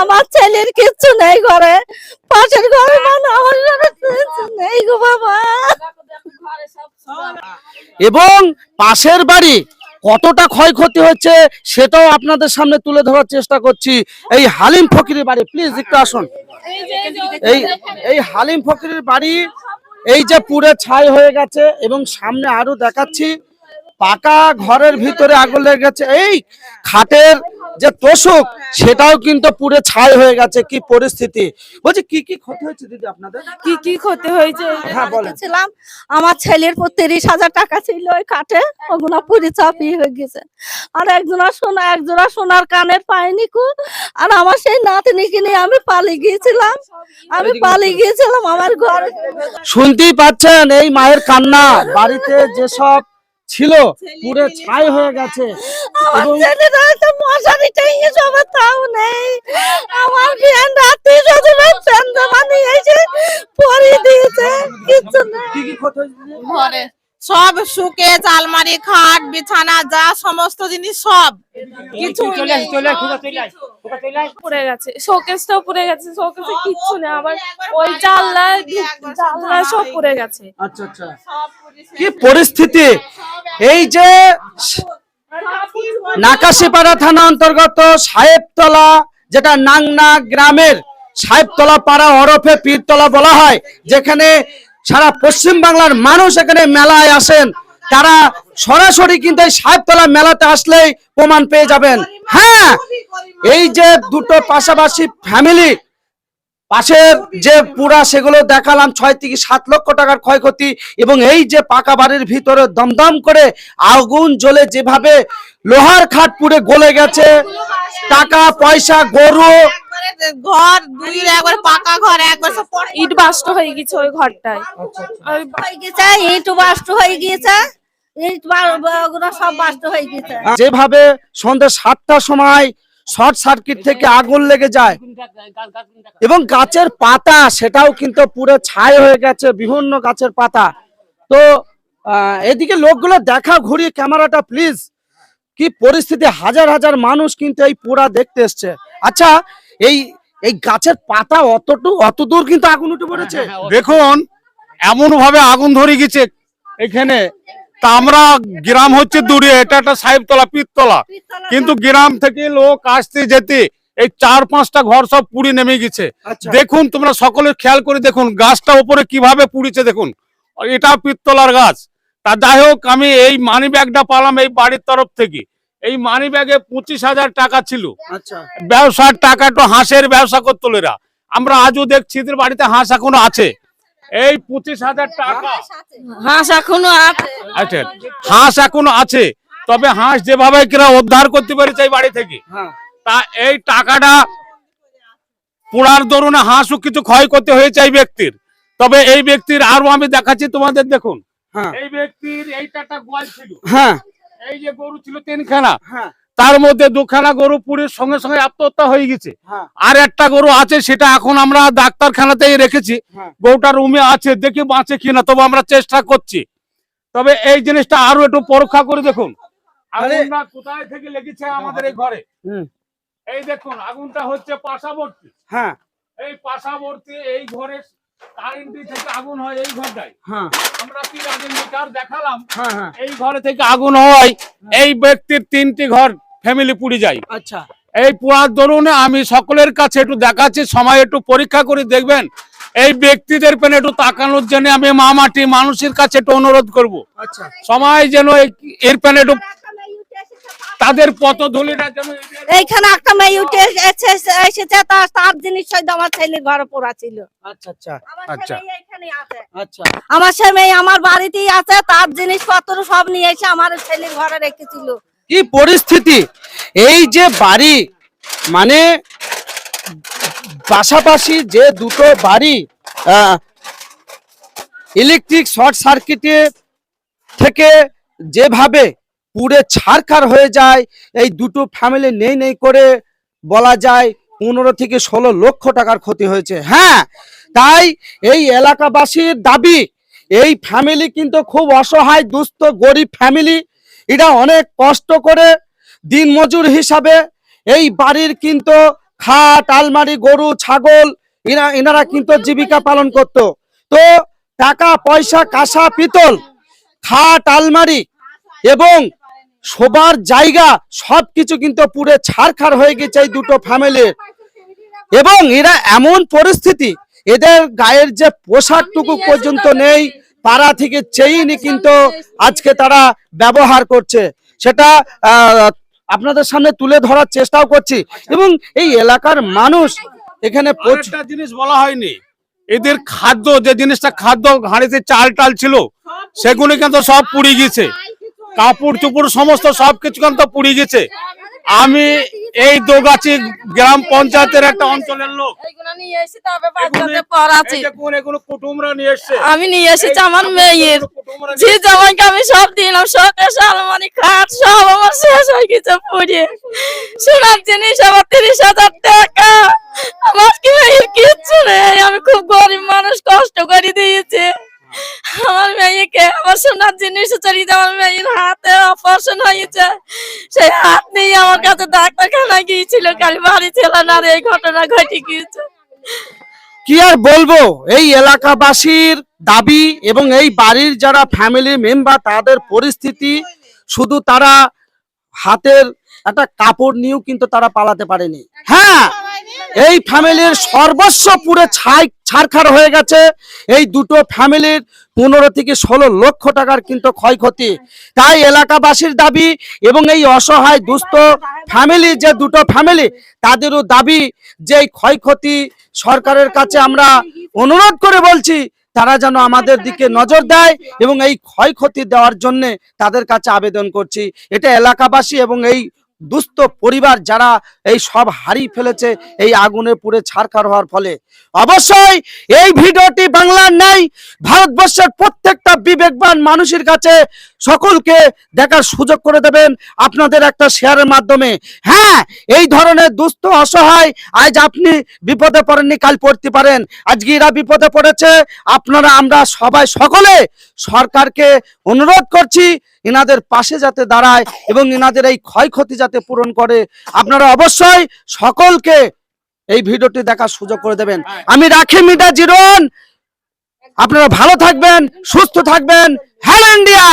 আমার ছেলের কিচ্ছু নেই ঘরে। পাশের ঘরে নেই গো বাবা। এবং পাশের বাড়ি কতটা ক্ষয়ক্ষতি হচ্ছে সেটাও আপনাদের সামনে তুলে ধরার চেষ্টা করছি। এই হালিম ফকিরের বাড়ি প্লিজ একটু আসুন। এই এই হালিম ফকিরের বাড়ি, এই যে পুরে ছাই হয়ে গেছে এবং সামনে আরও দেখাচ্ছি, পাকা ঘরের ভিতরে আগুন লেগে গেছে। এই, খাটের যে তোষক সেটাও কিন্তু পুরে ছাই হয়ে গেছে। কি পরিস্থিতি? বলছি কি কি ক্ষতি হয়েছে দিদি আপনাদের? কি কি ক্ষতি হয়েছে? হ্যাঁ ছিলাম আমার ছেলের পর তিরিশ হাজার টাকা ছিল ওই কাঠে ওগুলো পুরি চাপিয়ে হয়ে গেছে। আর একজনা সোনা একজোড়া সোনার কানের পাইনি কু। আর আমার সেই নাতনিকে নিয়ে আমি পালিয়ে গিয়েছিলাম। আমি পালিয়ে গিয়েছিলাম আমার ঘরে। শুনতেই পাচ্ছেন এই মায়ের কান্না। বাড়িতে যেসব ছিল পুরো ছাই হয়ে গেছে। আমার এবং- ছেলেরা একটা মশারি টেঙে সবার তাও নেই। আমার বিয়ান রাত্রি সজনে ফ্যান জামা নিয়ে এসে পরিয়ে দিয়েছে কিচ্ছু কি কি ক্ষতি হয়েছে ঘরে। সব সুকেজ আলমারি খাট বিছানা যা সমস্ত জিনিস সব। কিছু পড়ে গেছে শোকেসটাও পড়ে গেছে শোকেসে কিচ্ছু নেই আবার ওই জানলা জানলা সব পড়ে গেছে। আচ্ছা আচ্ছা। কি পরিস্থিতি? এই যে নাকাশিপাড়া থানা অন্তর্গত সাহেবতলা যেটা নাংনা গ্রামের সাহেবতলা পাড়া ওরফে পীরতলা বলা হয় যেখানে সারা পশ্চিম বাংলার মানুষ এখানে মেলায় আসেন। তারা সরাসরি কিন্তু এই সাহেবতলা মেলাতে আসলেই প্রমাণ পেয়ে যাবেন। হ্যাঁ এই যে দুটো পাশাপাশি ফ্যামিলি পাশের যে পুরা সেগুলো দেখালাম, ছয় থেকে সাত লক্ষ টাকার ক্ষয়ক্ষতি এবং এই যে পাকা বাড়ির ভিতরে দমদম করে আগুন জ্বলে যেভাবে লোহার খাট পুড়ে গলে গেছে, টাকা, পয়সা, গরু ঘর দুই একবার পাকা ঘর একবার সব ইট বাস্ট হয়ে গেছে ওই ঘরটায়। হয়ে গেছে ইট বাস্ট হয়ে গিয়েছে ইট বাস্ট হয়ে গেছে। যেভাবে সন্ধ্যে সাতটার সময় শর্ট সার্কিট থেকে আগুন লেগে যায় এবং গাছের পাতা সেটাও কিন্তু পুরো ছাই হয়ে গেছে বিভিন্ন গাছের পাতা। তো আহ, এদিকে লোকগুলো দেখা ঘুরিয়ে ক্যামেরাটা প্লিজ কি পরিস্থিতি হাজার হাজার মানুষ কিন্তু এই পুরা দেখতে এসছে। আচ্ছা এই এই গাছের পাতা অতটু অত দূর কিন্তু আগুন উঠে পড়েছে। দেখুন এমন ভাবে আগুন ধরে গেছে এখানে। তা আমরা গ্রাম হচ্ছে দূরে এটা একটা সাহেবতলা পীরতলা। কিন্তু গ্রাম থেকে লোক আসতে যেতে এই চার পাঁচটা ঘর সব পুড়ে নেমে গেছে। আচ্ছা। দেখুন তোমরা সকলে খেয়াল করে দেখুন গাছটা উপরে কীভাবে পুড়েছে দেখুন। এটা পিত্তলার গাছ। তা যাই হোক আমি এই মানি ব্যাগটা পালাম এই বাড়ির তরফ থেকে। এই মানি ব্যাগে পঁচিশ হাজার টাকা ছিল। আচ্ছা। ব্যবসার টাকা তো হাঁসের ব্যবসা করতো এরা আমরা আজও দেখছি এদের বাড়িতে হাঁস এখনও আছে। এই পঁচিশ হাজার টাকা হাঁস এখনও আছে। আছে হাঁস এখনও আছে। তবে হাঁস যেভাবে কিরা উদ্ধার করতে পেরেছে এই বাড়ি থেকে। হ্যাঁ। তা এই টাকাটা পোড়ার দরুনে হাঁসও কিছু ক্ষয় করতে হয়েছে এই ব্যক্তির। তবে এই ব্যক্তির আরও আমি দেখাচ্ছি তোমাদের দেখুন। হ্যাঁ। এই ব্যক্তির এইটা গোয়াল ছিল। হ্যাঁ। এই যে গরু ছিল তিনখানা হ্যাঁ। তার মধ্যে দুখানা গরু পুড়ির সঙ্গে সঙ্গে আত্মহত্যা হয়ে গেছে। হ্যাঁ। আর একটা গরু আছে সেটা এখন আমরা ডাক্তারখানাতেই রেখেছি। হ্যাঁ। গরুটা রুমে আছে দেখি বাঁচে কিনা তবে আমরা চেষ্টা করছি। তবে এই জিনিসটা আরও একটু পরীক্ষা করে দেখুন। আগুনটা কোথায় থেকে লেগেছে আমাদের এই ঘরে? হুম। এই দেখুন আগুনটা হচ্ছে পাশাবর্তী। হ্যাঁ। এই পাশাবর্তী এই ঘরের কারেন্টি থেকে আগুন হয় এই ঘরটায়। হ্যাঁ। আমরা কি আগে মিটার দেখালাম। হ্যাঁ এই ঘরে থেকে আগুন এই ব্যক্তির তিনটি ঘর ফ্যামিলি পুড়ে যায়। আচ্ছা। এই পোড়ার দরুনে আমি সকলের কাছে একটু দেখাচ্ছি সময় একটু পরীক্ষা করে দেখবেন। এই ব্যক্তিদের পেনে একটু তাকানোর জন্য আমি মামাটি মানুষের কাছে একটু অনুরোধ করব। আচ্ছা। সময় যেন এর পেনে একটু তাদের পথধূলিটা যেন এইখানে একটা মেয়ে উঠে এসেছে এসেছে তার তার জিনিস সৈদ আমার ছেলের ঘরে পড়া ছিল। আচ্ছা আচ্ছা। আমার আচ্ছা। ছেলে। আচ্ছা। আমার সে মেয়ে আমার বাড়িতেই আছে তার জিনিসপত্র সব নিয়ে এসে আমার ছেলের ঘরে রেখেছিল। কি পরিস্থিতি? এই যে বাড়ি মানে পাশাপাশি যে দুটো বাড়ি ইলেকট্রিক শর্ট সার্কিটে থেকে যেভাবে পুড়ে ছারখার হয়ে যায়। এই দুটো ফ্যামিলি নেই নেই করে বলা যায় পনেরো থেকে ষোলো লক্ষ টাকার ক্ষতি হয়েছে। হ্যাঁ তাই এই এলাকাবাসীর দাবি, এই ফ্যামিলি কিন্তু খুব অসহায়, দুস্থ, গরিব ফ্যামিলি এটা অনেক কষ্ট করে দিনমজুর হিসাবে এই বাড়ির কিন্তু খাট, আলমারি, গরু, ছাগল, এরা, এনারা কিন্তু জীবিকা পালন করত। তো টাকা, পয়সা, কাঁসা, পিতল, খাট, আলমারি এবং শোবার জায়গা সবকিছু কিন্তু পুরো ছারখার হয়ে গেছে এই দুটো ফ্যামিলির এবং এরা এমন পরিস্থিতি এদের গায়ের যে পোশাকটুকু পর্যন্ত নেই পাড়া থেকে চেয়েনি কিন্তু আজকে তারা ব্যবহার করছে। সেটা আহ, আপনাদের সামনে তুলে ধরার চেষ্টাও করছি। এবং এই এলাকার মানুষ এখানে জিনিস বলা হয়নি। এদের খাদ্য যে জিনিসটা খাদ্য হাঁড়িতে চাল টাল ছিল সেগুলি কিন্তু সব পুড়ে গেছে কাপড় চুপড় সমস্ত সবকিছু কিন্তু পুড়ে গেছে। আমি এই দোগাছি গ্রাম পঞ্চায়েতের একটা অঞ্চলের লোক। আমি নিয়ে এসেছি আমার মেয়ের। যে জামাইকে আমি সব দিলাম শোকেশ আলমারি খাট সব আমার শেষ হয়ে গেছে পড়ে। সোনার জিনিস আমার তিরিশ হাজার টাকা। আমার কি কিচ্ছু নেই। আমি খুব গরিব মানুষ কষ্ট করে দিয়েছে। আমার মেয়েকে আমার সোনার জিনিস চড়ি আমার মেয়ের হাতে অপারেশন হয়েছে। সেই হাত নিয়ে আমার কাছে ডাক্তারখানা গিয়েছিল, কালি বাড়ি ছিল না এই ঘটনা ঘটে গিয়েছে। কি আর বলব? এই এলাকাবাসীর দাবি এবং এই বাড়ির যারা ফ্যামিলি মেম্বার তাদের পরিস্থিতি, শুধু তারা হাতের একটা কাপড় নিয়েও কিন্তু তারা পালাতে পারেনি। হ্যাঁ এই ফ্যামিলির সর্বস্ব পুরো ছাই ছারখার হয়ে গেছে। এই দুটো ফ্যামিলির পনেরো থেকে ষোলো লক্ষ টাকার কিন্তু ক্ষয়ক্ষতি। তাই এলাকাবাসীর দাবি এবং এই অসহায় দুস্থ ফ্যামিলি, যে দুটো ফ্যামিলি, তাদেরও দাবি যে ক্ষয়ক্ষতি সরকারের কাছে আমরা অনুরোধ করে বলছি, তারা যেন আমাদের দিকে নজর দেয় এবং এই ক্ষয়ক্ষতি দেওয়ার জন্য তাদের কাছে আবেদন করছি। এটা এলাকাবাসী এবং এই দুস্থ পরিবার যারা এই সব হারিয়ে ফেলেছে, এই আগুনে পুড়ে ছারখার হওয়ার ফলে। অবশ্যই এই ভিডিওটি বাংলার নাই ভারতবর্ষের প্রত্যেকটা বিবেকবান মানুষের কাছে সকলকে দেখার সুযোগ করে দেবেন আপনাদের একটা শেয়ারের মাধ্যমে। হ্যাঁ এই ধরনের দুস্থ, অসহায়, আজ আপনি বিপদে পড়েননি, কাল পড়তে পারেন। আজকে এরা বিপদে পড়েছে, আপনারা, আমরা সবাই সকলে সরকারকে অনুরোধ করছি এনাদের পাশে যাতে দাঁড়ায় এবং এনাদের এই ক্ষয়ক্ষতি যাতে পূরণ করে, আপনারা অবশ্যই সকলকে এই ভিডিওটি দেখার সুযোগ করে দেবেন। আমি রাখি মিডা জিরন। আপনারা ভালো থাকবেন, সুস্থ থাকবেন। Hello India!